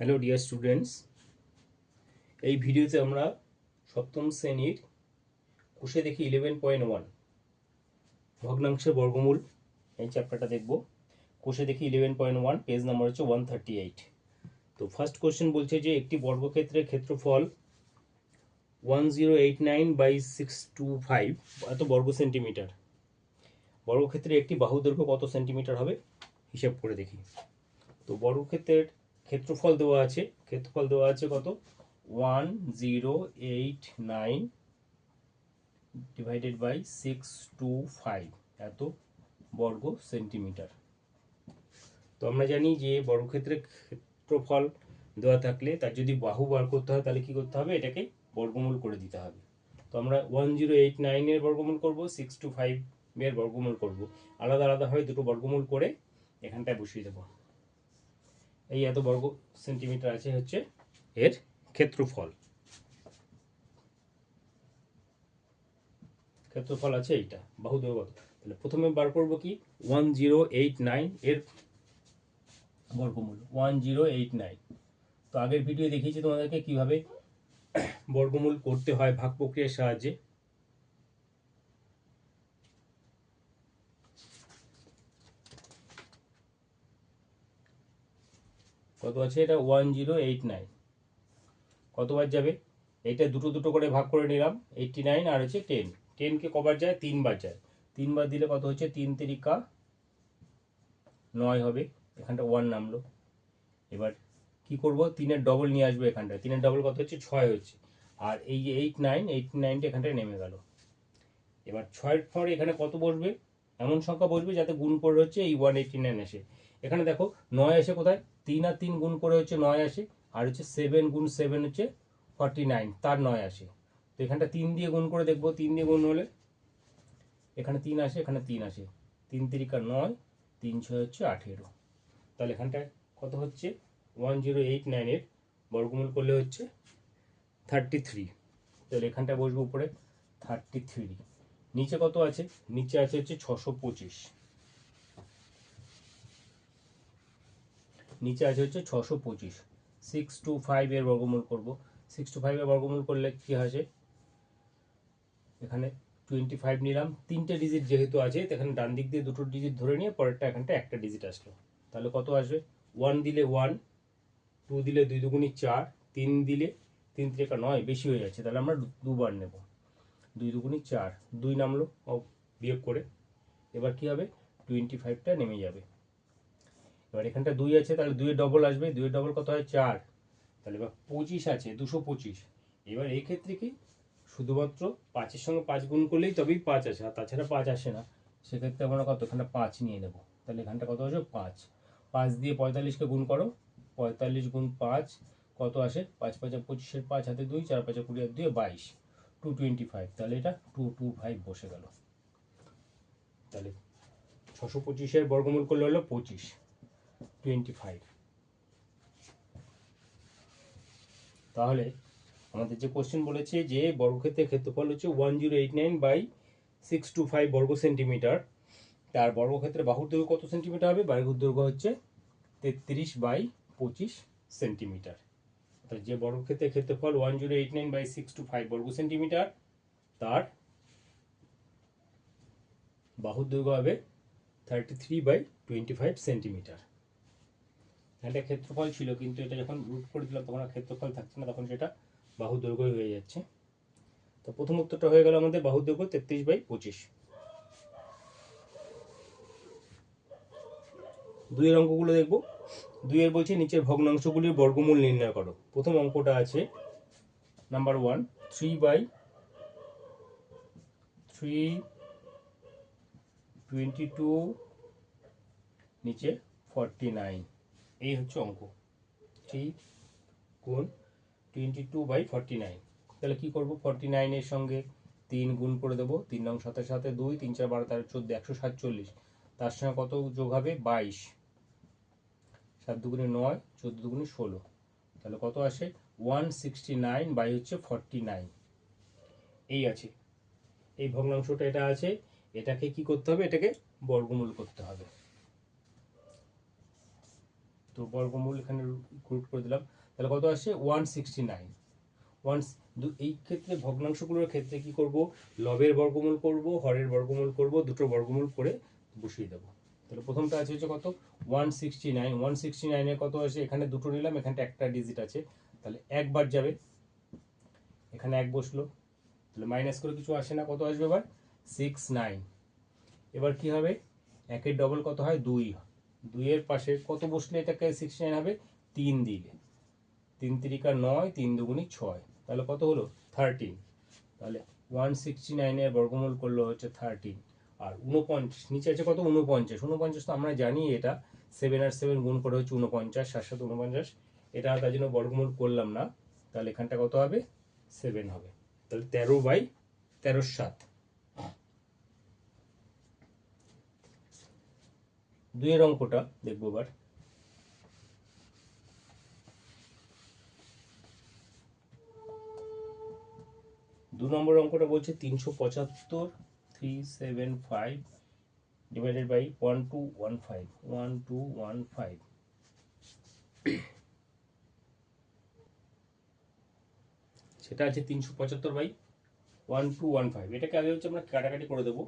Hello dear students এই ভিডিওতে আমরা সপ্তম শ্রেণির কোষে দেখি ইলেভেন পয়েন্ট ওয়ান ভগ্নাংশের বর্গমূল। এই চ্যাপ্টারটা দেখব। কোষে দেখি eleven point one page number হচ্ছে ওয়ান থার্টি এইট তো ফার্স্ট কোশ্চেন বলছে যে একটি বর্গক্ষেত্রের ক্ষেত্রফল one zero eight nine by six two five এত বর্গ সেন্টিমিটার বর্গক্ষেত্রে একটি বাহু দৈর্ঘ্য কত সেন্টিমিটার হবে? হিসাব করে দেখি। তো বর্গক্ষেত্রের ক্ষেত্রফল দেওয়া আছে। ক্ষেত্রফল দেওয়া আছে কত? One zero eight nine divided by six two five. এত বর্গ সেন্টিমিটার। তো আমরা জানি যে বর্গক্ষেত্রের ক্ষেত্রফল দেওয়া থাকলে তার যদি বাহু বার করতে হয় তাহলে কি করতে হবে? এটাকে বর্গমূল করে দিতে হবে। তো আমরা ওয়ান জিরো এইট নাইনের বর্গমূল করব, সিক্স টু ফাইভ এর বর্গমূল করব। আলাদা আলাদাভাবে দুটো বর্গমূল করে এখানটায় বসিয়ে দেবো। এই এত বর্গ সেন্টিমিটার আছে হচ্ছে এর ক্ষেত্রফল। ক্ষেত্রফল আছে এইটা বাহু কত? তাহলে প্রথমে বার করব কি? ওয়ান জিরো এইট নাইন এর বর্গমূল ওয়ান জিরো এইট নাইন তো আগের ভিডিও দেখিয়েছি তোমাদেরকে কীভাবে বর্গমূল করতে হয় ভাগ প্রক্রিয়ার সাহায্যে। কত আছে? এটা ওয়ান জিরো এইট নাইন কতবার যাবে? এটা দুটো দুটো করে ভাগ করে নিলাম এইটটি নাইন আর হচ্ছে টেন টেনকে কবার যায়? তিনবার যায়। তিনবার দিলে কত হচ্ছে? তিন তিরিকা নয় হবে। এখানটা ওয়ান নামলো। এবার কি করব? তিনের ডবল নিয়ে আসব এখানটায়। তিনের ডবল কত হচ্ছে? ছয় হচ্ছে। আর এই যে এইট নাইন এইট নাইনটা এখানটায় নেমে গেল। এবার ছয়ের পরে এখানে কত বসবে? এমন সংখ্যা বসবে যাতে গুণ করে হচ্ছে এই ওয়ান এইটটি নাইন আসে এখানে দেখো, নয় আসে কোথায়? তিন আর তিন গুণ করে হচ্ছে নয় আসে আর হচ্ছে সেভেন গুণ সেভেন হচ্ছে ফর্টি নাইন তার নয় আসে তো এখানটা তিন দিয়ে গুণ করে দেখব, তিন দিয়ে গুণ হলে এখানে তিন আসে, এখানে তিন আসে। তিন তিরিকা নয়, তিন ছয় হচ্ছে আঠেরো। তাহলে এখানটায় কত হচ্ছে? ওয়ান জিরো এইট নাইনের বর্গমূল করলে হচ্ছে থার্টি থ্রি তাহলে এখানটায় বসবো উপরে থার্টি থ্রি নিচে কত আছে? নিচে আছে হচ্ছে ছশো পঁচিশ। নিচে আছে হচ্ছে ছশো পঁচিশ। সিক্স টু ফাইভ এর বর্গমূল করব। সিক্স টু ফাইভের বর্গমূল করলে কি আছে এখানে টোয়েন্টি ফাইভ নিলাম। তিনটে ডিজিট যেহেতু আছে এখানে ডান দিক দিয়ে দুটো ডিজিট ধরে নিয়ে পরেরটা এখানটা একটা ডিজিট আসলো। তাহলে কত আসবে? ওয়ান দিলে ওয়ান টু দিলে দুই দুগুণি চার, তিন দিলে তিন তিরিকা নয়, বেশি হয়ে যাচ্ছে। তাহলে আমরা দুবার নেব। দুই দুগুণি চার, দুই নামলো বিয়োগ করে। এবার কি হবে? টোয়েন্টি ফাইভটা নেমে যাবে। এবার এখানটা দুই আছে, তাহলে দুইয়ের ডবল আসবে দুইয়ের ডবল কত হয়? চার। তাহলে এবার পঁচিশ আছে, দুশো পঁচিশ। এবার এই ক্ষেত্রে কি? শুধুমাত্র পাঁচের সঙ্গে পাঁচ গুণ করলেই তবেই পাঁচ আসে, আর তাছাড়া পাঁচ আসে না। সেক্ষেত্রে আমরা কত পাঁচ নিয়ে নেব? তাহলে এখানটা কত আসবে? পাঁচ। পাঁচ দিয়ে পঁয়তাল্লিশকে গুণ করো। পঁয়তাল্লিশ গুণ পাঁচ, কত আসে? পাঁচ পাঁচা পঁচিশের পাঁচ হাতে দুই, চার পাঁচা কুড়ি হাতে দুই বাইশ। টু টোয়েন্টি ফাইভ তাহলে এটা টু টু ফাইভ বসে গেল। তাহলে ছশো পঁচিশের বর্গমূল করলে হলো পঁচিশ। টোয়েন্টি ফাইভ তাহলে আমাদের যে কোশ্চেন বলেছে যে বর্গক্ষেত্রের ক্ষেত্রফল হচ্ছে one zero eight nine by six two five বর্গ সেন্টিমিটার তার বর্গক্ষেত্রে বাহুর দৈর্ঘ্য কত সেন্টিমিটার হবে? বাহুর দৈর্ঘ্য হচ্ছে তেত্রিশ বাই পঁচিশ সেন্টিমিটার অর্থাৎ যে বর্গক্ষেত্রের ক্ষেত্রফল one zero eight nine by six two five বর্গ সেন্টিমিটার তার বাহুর দৈর্ঘ্য হবে thirty three by twenty five centimetre এটা ক্ষেত্রফল ছিল, কিন্তু এটা যখন রুট করে দিলাম, তখন আর ক্ষেত্রফল থাকছে না, তখন সেটা বাহু দৈর্ঘ্য হয়ে যাচ্ছে। তো প্রথম উত্তরটা হয়ে গেল আমাদের বাহু দৈর্ঘ্য তেত্রিশ বাই পঁচিশ। দুইয়ের অঙ্কগুলো দেখব। দুইয়ের বলছে নিচের ভগ্নাংশগুলির বর্গমূল নির্ণয় করো। প্রথম অঙ্কটা আছে number one three by three twenty two নিচে ফর্টি নাইন এই হচ্ছে অঙ্ক। থ্রি গুণ twenty two by forty nine. তাহলে কী করব? ফর্টি নাইনের সঙ্গে তিন গুণ করে দেবো। তিন নং সাথে সাথে দুই, তিন চার বারো, তেরো, চোদ্দ, একশো সাতচল্লিশ। তার সঙ্গে কত যোগ হবে? বাইশ। সাত দুগুণে নয়, চোদ্দ দুগুণে ষোলো। তাহলে কত আসে? ওয়ান সিক্সটি নাইন বাই হচ্ছে ফর্টি নাইন। এই আছে। এই ভগ্নাংশটা এটা আছে। এটাকে কি করতে হবে? এটাকে বর্গমূল করতে হবে। তো বর্গমূল এখানে রুট করে দিলাম। তাহলে কত আসছে ওয়ান সিক্সটি নাইন ওয়ান এই ক্ষেত্রে ভগ্নাংশগুলোর ক্ষেত্রে কি করব? লবের বর্গমূল করব, হরের বর্গমূল করব, দুটো বর্গমূল করে বসিয়ে দেবো। তাহলে প্রথমটা আছে হচ্ছে কত? One sixty nine one sixty নাইনের কত আছে এখানে দুটো নিলাম এখানটা একটা ডিজিট আছে। তাহলে একবার যাবে। এখানে এক বসল। তাহলে মাইনাস করে কিছু আসে না। কত আসবে এবার? সিক্স নাইন এবার কি হবে? একের ডবল কত হয়? দুই দুইয়ের পাশে কত বসলে এটাকে সিক্স নাইন হবে? তিন দিলে। তিন তিরিকা নয়, তিন দুগুণি ছয়। তাহলে কত হলো? থার্টিন তাহলে ওয়ান সিক্সটি নাইনের বর্গমূল করল হচ্ছে থার্টিন আর উনপঞ্চাশ নিচে আছে কত? উনপঞ্চাশ উনপঞ্চাশ তো আমরা জানি এটা। সেভেন আর সেভেন গুণ করে হচ্ছে উনপঞ্চাশ সাত সাত উনপঞ্চাশ এটা তার জন্য বর্গমূল করলাম না। তাহলে এখানটা কত হবে? সেভেন হবে। তাহলে তেরো বাই তেরো সাত। দুইয়ের অঙ্কটা দেখব এবার। দু নম্বর অঙ্কটা বলছে তিনশো পঁচাত্তর three seven five divided by one two one five one two one five সেটা আছে তিনশো পঁচাত্তর by one two one five এটাকে আগে হচ্ছে আমরা কাটাকাটি করে দেবো।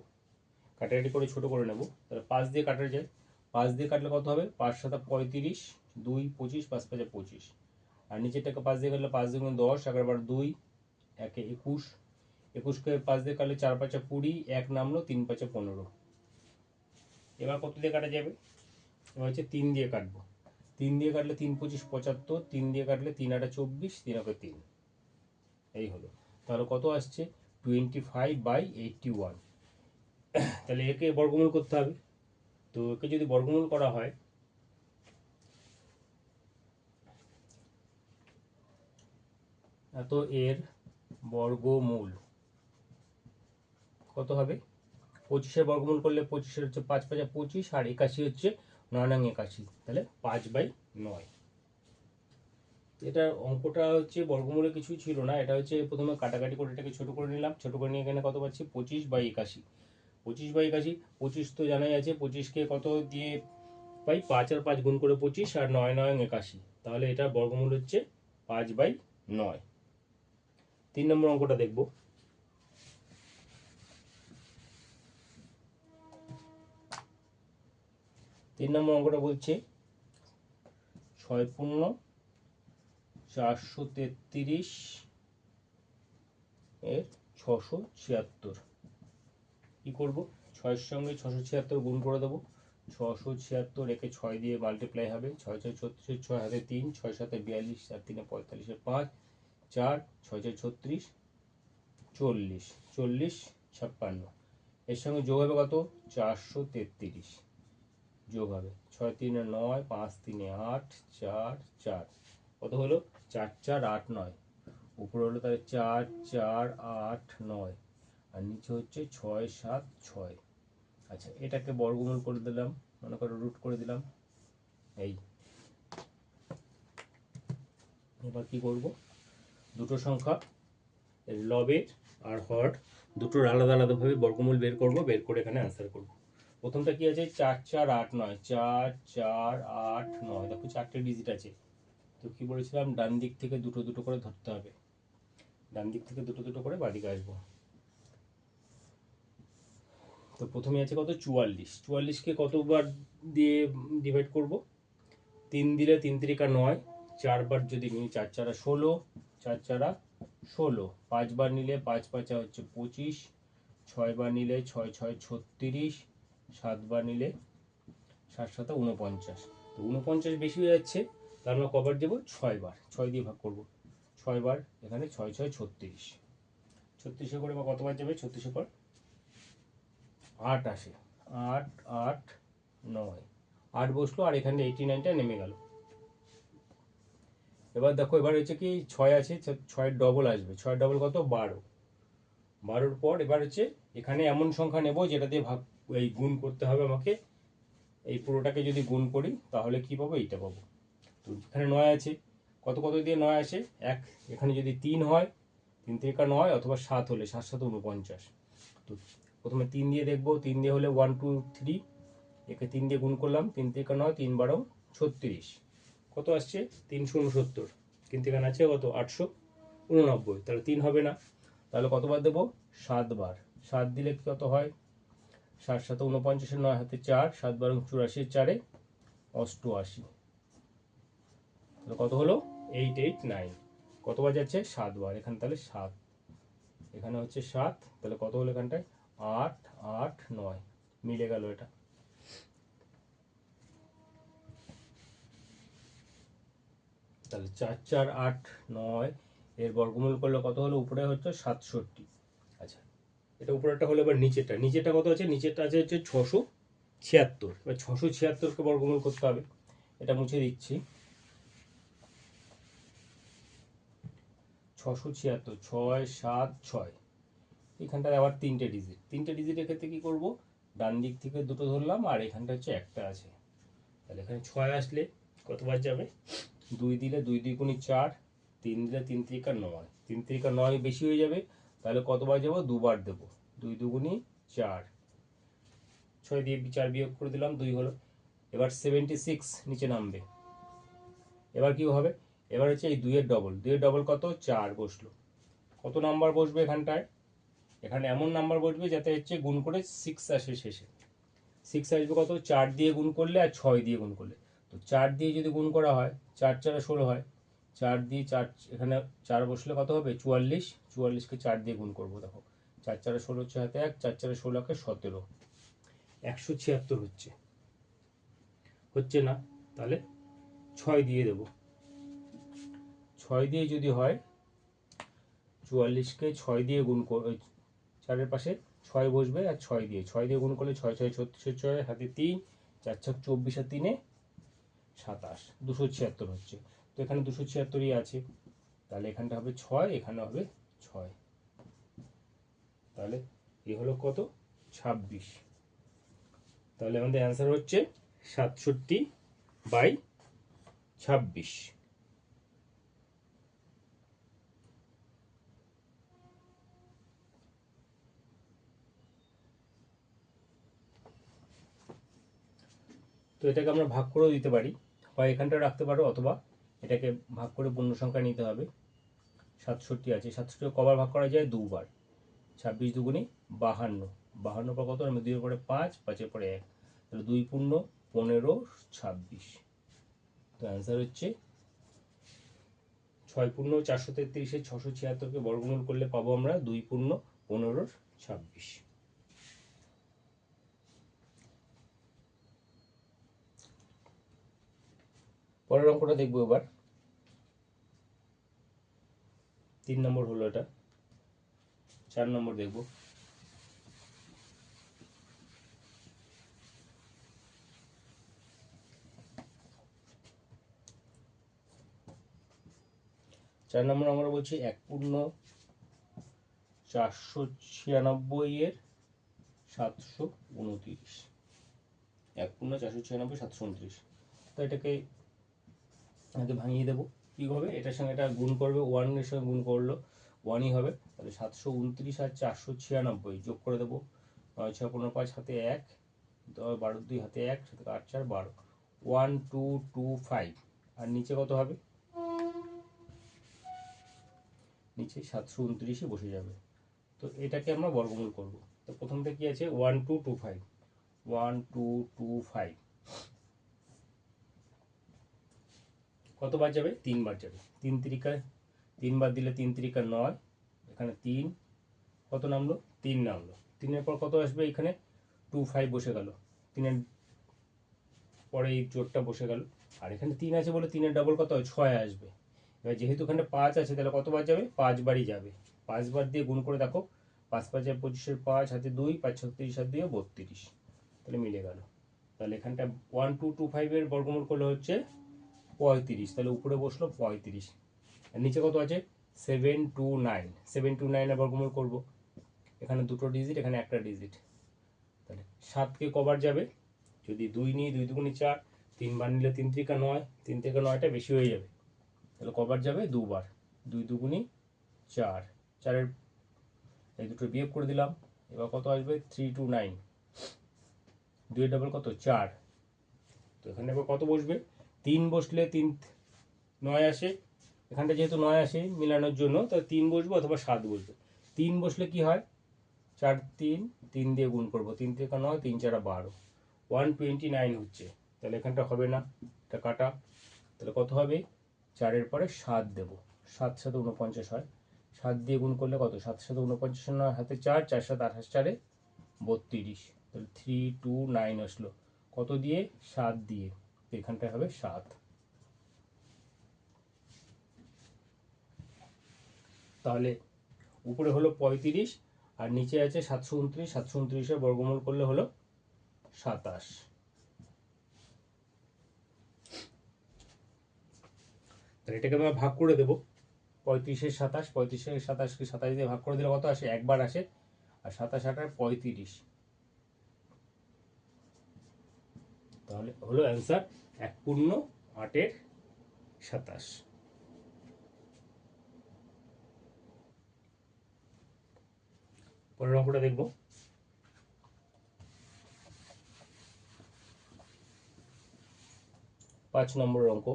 কাটাকাটি করে ছোট করে নেব। তাহলে পাঁচ দিয়ে কাটা যায়। পাঁচ দিয়ে কাটলে কত হবে? পাঁচ সাতা পঁয়ত্রিশ, দুই পঁচিশ, পাঁচ পাঁচে পঁচিশ। আর নিচেরটাকে পাঁচ দিয়ে কাটলে পাঁচ দুগুণ দশ এগারো বার দুই, একে একুশ। একুশকে পাঁচ দিয়ে কাটলে চার পাঁচা কুড়ি, এক নামলো, তিন পাঁচা পনেরো। এবার কত দিয়ে কাটা যাবে? এবার হচ্ছে তিন দিয়ে কাটবো। তিন দিয়ে কাটলে তিন পঁচিশ পঁচাত্তর, তিন দিয়ে কাটলে তিন আটা চব্বিশ, তিন আগে তিন। এই হলো। তাহলে কত আসছে? Twenty five by eighty one. তাহলে একে বর্গমূল করতে হবে। তো একে যদি বর্গমূল করা হয় এত এর বর্গমূল কত হবে? পঁচিশের বর্গমূল করলে পঁচিশের হচ্ছে পাঁচ পাঁচা পঁচিশ, আর একাশি হচ্ছে নয় নং একাশি, তাহলে পাঁচ বাই নয়। এটা অঙ্কটা হচ্ছে বর্গমূলে কিছুই ছিল না, এটা হচ্ছে প্রথমে কাটাকাটি করে এটাকে ছোট করে নিলাম, ছোট করে নিয়ে এখানে কত পাচ্ছি? পঁচিশ বাই একাশি। পঁচিশ বাই একাশি, পঁচিশ তো জানাই আছে, পঁচিশকে কত দিয়ে পাই? পাঁচ আর পাঁচ গুণ করে পঁচিশ আর নয় নয় একাশি। তাহলে এটা বর্গমূল হচ্ছে পাঁচ বাই নয়। তিন নম্বর অঙ্কটা দেখব। তিন নম্বর অঙ্কটা বলছে ছয় পূর্ণ চারশো তেত্রিশ এর ছশো ছিয়াত্তর। কি করব? ছয়ের সঙ্গে ছশো ছিয়াত্তর গুণ করে দেবো। ছশো ছিয়াত্তর একে ছয় দিয়ে মাল্টিপ্লাই হবে। ছয় ছয় ছত্রিশ, ছয় হাতে তিন, ছয় সাথে বিয়াল্লিশ, চার তিনে পঁয়তাল্লিশে পাঁচ, চার, ছয় ছয় ছত্রিশ, চল্লিশ চল্লিশ, ছাপ্পান্ন। এর সঙ্গে যোগ হবে কত? চারশো তেত্রিশ। যোগ হবে। ছয় তিনে নয়, পাঁচ তিনে আট, চার চার। কত হলো? চার চার আট নয়। উপরে হলো তাহলে চার চার, আট, নয়। আর নিচে হচ্ছে ছয় সাত ছয়। আচ্ছা এটাকে বর্গমূল করে দিলাম, মনে করো রুট করে দিলাম। এই। এবার কি করব? দুটো সংখ্যা লবের আর হর, দুটোর আলাদা আলাদাভাবে বর্গমূল বের করব, বের করে এখানে অ্যান্সার করব। প্রথমটা কি আছে? চার চার, আট, নয়। চার চার, আট, নয়। দেখো চারটে ডিজিট আছে। তো কি বলেছিলাম? ডান দিক থেকে দুটো দুটো করে ধরতে হবে। ডান দিক থেকে দুটো দুটো করে বাদিকে আসব। তো প্রথমে আছে কত? চুয়াল্লিশ। চুয়াল্লিশকে কতবার দিয়ে ডিভাইড করব? তিন দিলে তিন তিরিকা নয়। চারবার যদি নিই, চার চারা ষোলো, চার চারা ষোলো। পাঁচবার নিলে পাঁচ পাঁচা হচ্ছে পঁচিশ। ছয়বার নিলে ছয় ছয় ছত্রিশ। সাতবার নিলে সাত, সাতা উনপঞ্চাশ তো উনপঞ্চাশ বেশি হয়ে যাচ্ছে, তার আমরা কবার দেবো? ছয়বার। ছয় দিয়ে ভাগ করব। ছয়বার এখানে ছয় ছয়, ছত্রিশ। ছত্রিশে করে বা কতবার যাবে? ছত্রিশে পর আট আসে। আট আট, নয়। আট বসল, আর এখানে এইটি নাইনটা নেমে গেল। এবার দেখো, এবার হচ্ছে কি ছয় আছে, ছ- ছয়ের ডবল আসবে। ছয়ের ডবল কত? বারো। বারোর পর এবার হচ্ছে এখানে এমন সংখ্যা নেব যেটা দিয়ে ভাগ, এই গুণ করতে হবে আমাকে। এই পুরোটাকে যদি গুণ করি, তাহলে কি পাবো? এইটা পাবো। তো এখানে নয় আছে। কত কত দিয়ে নয় আসে? এক। এখানে যদি তিন হয়, তিন থেকে নয় অথবা সাত হলে, সাত সাত, উনপঞ্চাশ। তো প্রথমে তিন দিয়ে দেখব, তিন দিয়ে হলে ওয়ান টু থ্রি একে তিন দিয়ে গুণ করলাম, তিন থেকে নয়, তিন বারো, ছত্রিশ। কত আসছে? তিনশো উনসত্তর কিন্তু এখানে আছে কত? আটশো উননব্বই। তাহলে তিন হবে না। তাহলে কতবার দেবো? সাতবার। সাত দিলে কত হয়? সাত সাথে উনপঞ্চাশের নয় হাতে চার, সাত বারো চুরাশির চারে অষ্টআশি। তাহলে কত হলো? এইট এইট নাইন কতবার যাচ্ছে সাতবার। এখানে তাহলে সাত। এখানে হচ্ছে সাত। তাহলে কত হলো এখানটায়? আট আট, নয়। মিলে গেল এটা। তাহলে চার চার, আট, নয়, এর বর্গমূল করলে কত হলো? উপরে হচ্ছে সাতষট্টি। আচ্ছা এটা উপরেরটা হলো এবার নিচেরটা। নিচেরটা কত আছে? নিচেরটা আছে হচ্ছে ছশো ছিয়াত্তর। এবার ছশো ছিয়াত্তরকে বর্গমূল করতে হবে। এটা মুছে দিচ্ছি। ছশো ছিয়াত্তর, ছয়, সাত, ছয়। এখানটায় আবার তিনটে ডিজিট তিনটে ডিজিটের ক্ষেত্রে কি করব? ডান দিক থেকে দুটো ধরলাম, আর এখানটা হচ্ছে একটা আছে। তাহলে এখানে ছয় আসলে কতবার যাবে? দুই দিলে দুই দুই গুণি চার, তিন দিলে তিন তিরিকা নয়। তিন তিরিকা নয় বেশি হয়ে যাবে, তাহলে কতবার যাব? দুবার দেবো। দুই দুগুণি চার। ছয় দিয়ে চার বিয়োগ করে দিলাম, দুই হলো। এবার সেভেন্টি সিক্স নিচে নামবে। এবার কি হবে? এবার হচ্ছে এই দুইয়ের ডবল দুইয়ের ডবল কত? চার বসল। কত নাম্বার বসবে এখানটায়? এখানে এমন নাম্বার বসবে যাতে হচ্ছে গুণ করে সিক্স আসে শেষে। সিক্স আসবে কত? চার দিয়ে গুণ করলে আর ছয় দিয়ে গুণ করলে। তো চার দিয়ে যদি গুণ করা হয়, চার চারে ষোলো হয়, চার দিয়ে চার, এখানে চার বসলে কত হবে? চুয়াল্লিশ। চুয়াল্লিশকে চার দিয়ে গুণ করব, দেখো। চার চারে ষোলো হচ্ছে হাতে এক, চার চারে ষোলোকে সতেরো। একশো ছিয়াত্তর হচ্ছে। হচ্ছে না? তাহলে ছয় দিয়ে দেবো। ছয় দিয়ে যদি হয়, চুয়াল্লিশকে ছয় দিয়ে গুণ চারের পাশে ছয় বসবে আর ছয় দিয়ে ছয় দিয়ে গুণ করলে ছয় ছয়, ছত্রিশ, ছয় হাতে তিন, চার, ছক, চব্বিশ আর তিনে সাতাশ। দুশো ছিয়াত্তর হচ্ছে। তো এখানে দুশো ছিয়াত্তরই আছে। তাহলে এখানটা হবে ছয়, এখানে হবে ছয়। তাহলে এ হলো কত? ছাব্বিশ। তাহলে আমাদের অ্যান্সার হচ্ছে সাতষট্টি বাই ছাব্বিশ। তো এটাকে আমরা ভাগ করেও দিতে পারি। হয় এখানটা রাখতে পারো অথবা এটাকে ভাগ করে পূর্ণ সংখ্যা নিতে হবে। সাতষট্টি আছে। সাতষট্টি কবার ভাগ করা যায়? দুবার। ছাব্বিশ দুগুণে বাহান্ন। বাহান্ন পর কত? আমি দুইয়ের পরে পাঁচ, পাঁচের পরে এক। তাহলে দুই পূর্ণ পনেরো, ছাব্বিশ। তো অ্যান্সার হচ্ছে ছয় পূর্ণ চারশো তেত্রিশে, ছশো ছিয়াত্তরকে বর্গমূল করলে পাবো আমরা দুই পূর্ণ পনেরো, ছাব্বিশ। পরের অঙ্কটা দেখব এবার। তিন নম্বর হলো এটা। চার নম্বর দেখব। চার নম্বর আমরা বলছি এক পূর্ণ চারশো ছিয়ানব্বই এর সাতশো উনত্রিশ। এক পূর্ণ চারশো ছিয়ানব্বই, সাতশো উনত্রিশ। তো এটাকে আগে ভাঙিয়ে দেবো। কী হবে? এটার সঙ্গে এটা গুণ করবে ওয়ানের সঙ্গে গুণ করল ওয়ানই হবে। তাহলে সাতশো উনত্রিশ আর চারশো ছিয়ানব্বই যোগ করে দেবো। নয় ছয় পনেরো পাঁচ হাতে এক বারো দুই হাতে এক সাথে আট চার বারো। ওয়ান টু টু ফাইভ আর নিচে কত হবে? নিচে সাতশো উনত্রিশে বসে যাবে। তো এটাকে আমরা বর্গমূল করব। তো প্রথমটা কি আছে? One two two five one two two five কতবার যাবে? তিনবার যাবে। তিন তিরিকায় তিনবার দিলে তিন তিরিকা নয়, এখানে তিন। কত নামলো? তিন নামলো। তিনের পর কত আসবে এখানে? টু ফাইভ বসে গেল। তিনের পরে এই জোরটা বসে গেল। আর এখানে তিন আছে বলে তিনের ডবল কত ছয় আসবে। এবার যেহেতু এখানে পাঁচ আছে, তাহলে কতবার যাবে? পাঁচবারই যাবে। পাঁচবার দিয়ে গুণ করে দেখো। পাঁচ পাঁচে পঁচিশের পাঁচ, হাতে দুই, পাঁচ ছত্রিশ, হাত দিয়ে বত্রিশ। তাহলে মিলে গেল। তাহলে এখানটা ওয়ান টু টু ফাইভের বর্গমূল করলে হচ্ছে পঁয়ত্রিশ, তাহলে উপরে বসল পঁয়ত্রিশ। আর নিচে কত আছে? Seven two nine seven two নাইনের বর্গমূল করব। এখানে দুটো ডিজিট এখানে একটা ডিজিট তাহলে সাতকে কবার যাবে? যদি দুই নিই, দুই দুগুণি চার, তিনবার নিলে তিন থেকে নয়, তিন থেকে নয়টা বেশি হয়ে যাবে। তাহলে কবার যাবে? দুবার। দুই দুগুণি চার। চারের এই দুটো বিয়োগ করে দিলাম। এবার কত আসবে? থ্রি টু নাইন দুই ডাবল কত? চার। তো এখানে এবার কত বসবে? তিন বসলে তিন নয় আসে। এখানটা যেহেতু নয় আসে মিলানোর জন্য তো তিন বসবো অথবা সাত বসবো। তিন বসলে কি হয়? চার তিন তিন দিয়ে গুণ করব। তিন থেকে নয়, তিন চারা বারো। ওয়ান টোয়েন্টি নাইন হচ্ছে। তাহলে এখানটা হবে না। এটা কাটা। তাহলে কত হবে? চারের পরে সাত দেবো। সাত সাথে উনপঞ্চাশ হয়। সাত দিয়ে গুণ করলে কত? সাত সাথে উনপঞ্চাশ নয় হাতে চার চার সাথে আঠাশ চারে বত্রিশ। তাহলে থ্রি টু নাইন আসলো। কত দিয়ে? সাত দিয়ে। এখানটায় হবে সাত। তাহলে উপরে হলো পঁয়ত্রিশ, আর নিচে আছে সাতশো উনত্রিশ, সাতশো উনত্রিশের বর্গমূল করলে হলো সাতাশ। তাহলে এটাকে আমরা ভাগ করে দেবো। পঁয়ত্রিশের সাতাশ, পঁয়ত্রিশের সাতাশকে সাতাশ দিয়ে ভাগ করে দিলে কত আসে? একবার আসে। আর সাতাশ আটার পঁয়ত্রিশ। তাহলে হলো অ্যান্সার এক পূর্ণ আটের সাতাশ। পরের অঙ্কটা দেখব। পাঁচ নম্বর অঙ্ক।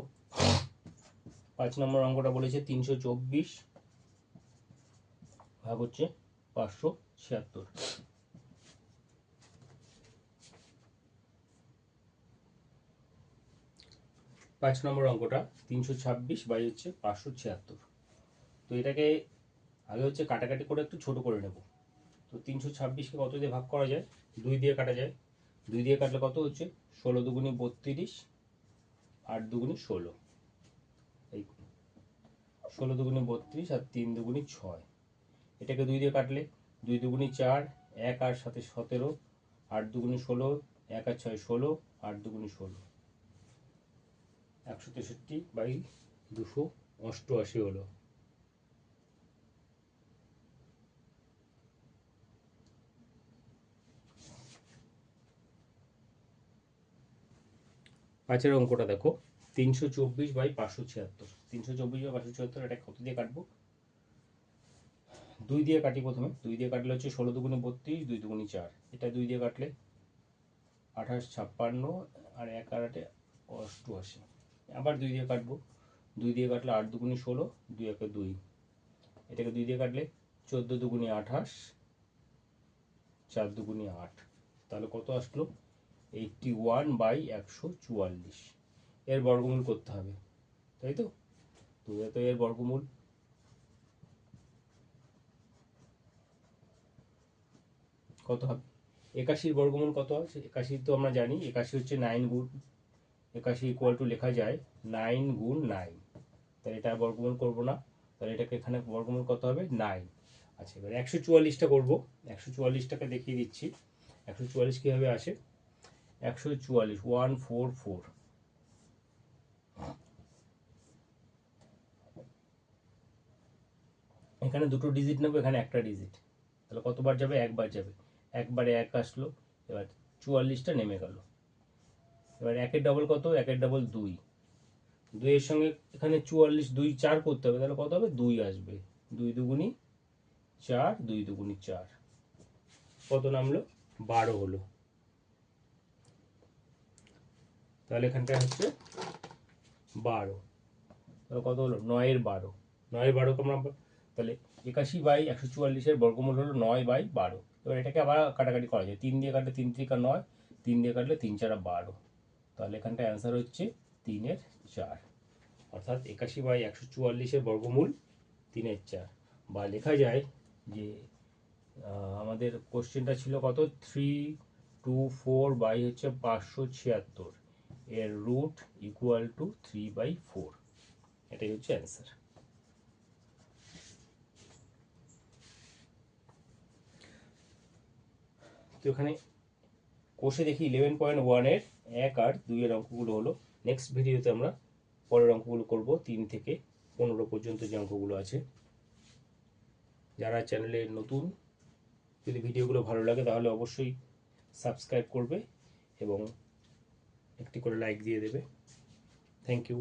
পাঁচ নম্বর অঙ্কটা বলেছে তিনশো চব্বিশ, ভাগ হচ্ছে পাঁচশো ছিয়াত্তর। পাঁচ নম্বর অঙ্কটা, তিনশো ছাব্বিশ বাই হচ্ছে পাঁচশো ছিয়াত্তর। তো এটাকে আগে হচ্ছে কাটাকাটি করে একটু ছোট করে নেব। তো তিনশো ছাব্বিশকে কত দিয়ে ভাগ করা যায়? দুই দিয়ে কাটা যায়। দুই দিয়ে কাটলে কত হচ্ছে? ষোলো দুগুনি বত্রিশ আট দুগুনি ষোলো। এই ষোলো দুগুনি বত্রিশ আর তিন দুগুনি ছয়। এটাকে দুই দিয়ে কাটলে দুই দুগুনি চার, এক আর সাথে সতেরো, আট দুগুনি ষোলো, এক আর ছয় ষোলো, আট দুগুনি ষোলো। একশো তেষট্টি বাই দুশো অষ্টআশি হলো। পাঁচের অঙ্কটা দেখো, তিনশো চব্বিশ বাই পাঁচশো ছিয়াত্তর। তিনশো চব্বিশ বাই পাঁচশো ছিয়াত্তর, এটা কত দিয়ে কাটবো? দুই দিয়ে কাটি প্রথমে। দুই দিয়ে কাটলে হচ্ছে ষোলো দুগুনি বত্রিশ, দুই দুগুনি চার। এটা দুই দিয়ে কাটলে আঠাশ ছাপ্পান্ন আর এক আটে অষ্টআশি। আবার দুই দিয়ে কাটবো। দুই দিয়ে কাটলে আট দুগুনি ষোলো, দুই একে দুই। এটাকে দুই দিয়ে কাটলে চোদ্দ দুগুনি আঠাশ, চার দুগুনি আট। তাহলে কত আসলো? এইটটি ওয়ান বাই একশো চুয়াল্লিশ। এর বর্গমূল করতে হবে, তাই তো? তো তো এর বর্গমূল। কত হবে? একাশির বর্গমূল কত আছে একাশি তো আমরা জানি, একাশি হচ্ছে নাইন গুণ একাশি ইকুয়াল টু লেখা যায় নাইন গুণ নাইন তাহলে এটা বর্গমূল করব না। তাহলে এটাকে এখানে বর্গমূল কত হবে নাইন আচ্ছা এবার একশো চুয়াল্লিশটা করব। একশো চুয়াল্লিশটাকে দেখিয়ে দিচ্ছি। একশো চুয়াল্লিশ কীভাবে আসে? একশো চুয়াল্লিশ ওয়ান ফোর ফোর এখানে দুটো ডিজিট নেব, এখানে একটা ডিজিট তাহলে কতবার যাবে? একবার যাবে। একবারে এক আসলো, এবার চুয়াল্লিশটা নেমে গেল। এবার একের ডবল কত? একের ডবল দুই। দুইয়ের সঙ্গে এখানে চুয়াল্লিশ দুই চার করতে হবে, তাহলে কত হবে? দুই আসবে। দুই দুগুনি চার, দুই দুগুনি চার। কত নামলো? বারো হলো। তাহলে এখানটা হচ্ছে বারো। তাহলে কত হলো? নয়ের বারো। নয়ের বারো আমরা তাহলে একাশি বাই একশো চুয়াল্লিশের বর্গমূল হলো নয় বাই বারো। এবার এটাকে আবার কাটাকাটি করা যায়। তিন দিয়ে কাটলে তিন ত্রিকা নয়, তিন দিয়ে কাটলে তিন চারা বারো। তাহলে এখানটা অ্যান্সার হচ্ছে তিনের চার। অর্থাৎ একাশি বাই একশো চুয়াল্লিশের বর্গমূল তিনের চার। বা লেখা যায় যে আমাদের কোশ্চেনটা ছিল কত? থ্রি টু ফোর বাই হচ্ছে পাঁচশো ছিয়াত্তর। এর root equal to three by four এটাই হচ্ছে অ্যান্সার তো এখানে কোষে দেখি ইলেভেন পয়েন্ট ওয়ানের এক আর দুইয়ের অঙ্কগুলো হলো নেক্সট ভিডিওতে আমরা পরের অঙ্কগুলো করব, তিন থেকে পনেরো পর্যন্ত যে অঙ্কগুলো আছে। যারা চ্যানেলে নতুন, যদি ভিডিওগুলো ভালো লাগে তাহলে অবশ্যই সাবস্ক্রাইব করবে এবং একটি করে লাইক দিয়ে দেবে। Thank you